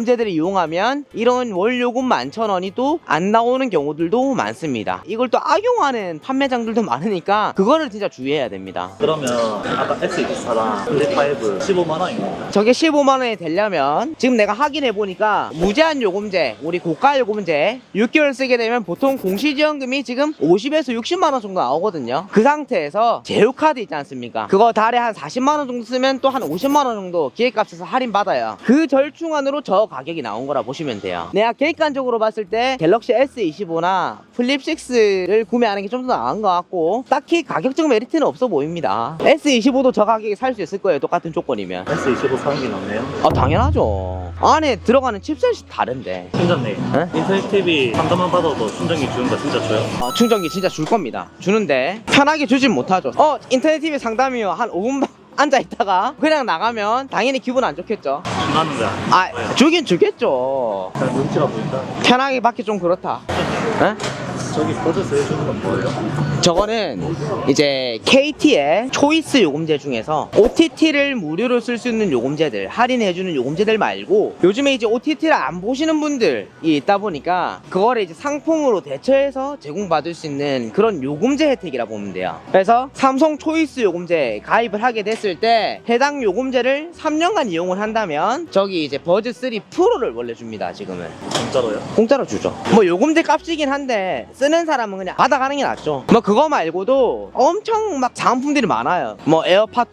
문제들을 이용하면 이런 월 요금 11,000원이 또 안 나오는 경우들도 많습니다. 이걸 또 악용하는 판매장들도 많으니까 그거를 진짜 주의해야 됩니다. 그러면 아까 X24랑 플립5 15만 원입니다. 저게 15만 원이 되려면 지금 내가 확인해 보니까 무제한 요금제, 우리 고가 요금제 6개월 쓰게 되면 보통 공시지원금이 지금 50에서 60만 원 정도 나오거든요. 그 상태에서 제휴 카드 있지 않습니까? 그거 달에 한 40만 원 정도 쓰면 또 한 50만 원 정도 기획값에서 할인 받아요. 그 절충안으로 저 가격이 나온 거라 보시면 돼요. 내가 객관적으로 봤을 때 갤럭시 S25나 플립 6를 구매하는 게 좀 더 나은 것 같고 딱히 가격적 메리트는 없어 보입니다. S25도 저 가격에 살 수 있을 거예요. 똑같은 조건이면. S25 사는 게 낫네요. 아 당연하죠 안에 들어가는 칩셋이 다른데 팀장님, 네? 인터넷 TV 판단만 받아도 충전기 주는 거 진짜 줘요? 어, 충전기 진짜 줄 겁니다 주는데 편하게 주진 못하죠 어 인터넷 TV 상담이요 한 5분 앉아 있다가 그냥 나가면 당연히 기분 안 좋겠죠 준다는 거야. 아 주긴 주겠죠 눈치가 보인다. 편하게 받기 좀 그렇다 에? 저기 버저스 해주는 건 뭐예요? 저거는 이제 KT의 초이스 요금제 중에서 OTT를 무료로 쓸 수 있는 요금제들 할인해주는 요금제들 말고 요즘에 이제 OTT를 안 보시는 분들이 있다 보니까 그거를 이제 상품으로 대처해서 제공받을 수 있는 그런 요금제 혜택이라 보면 돼요 그래서 삼성 초이스 요금제 가입을 하게 됐을 때 해당 요금제를 3년간 이용을 한다면 저기 이제 버즈 3 프로를 원래 줍니다 지금은 진짜로요? 공짜로 주죠. 뭐 요금제 값이긴 한데 쓰는 사람은 그냥 받아가는 게 낫죠. 뭐 그거 말고도 엄청 막 장품들이 많아요. 뭐 에어팟도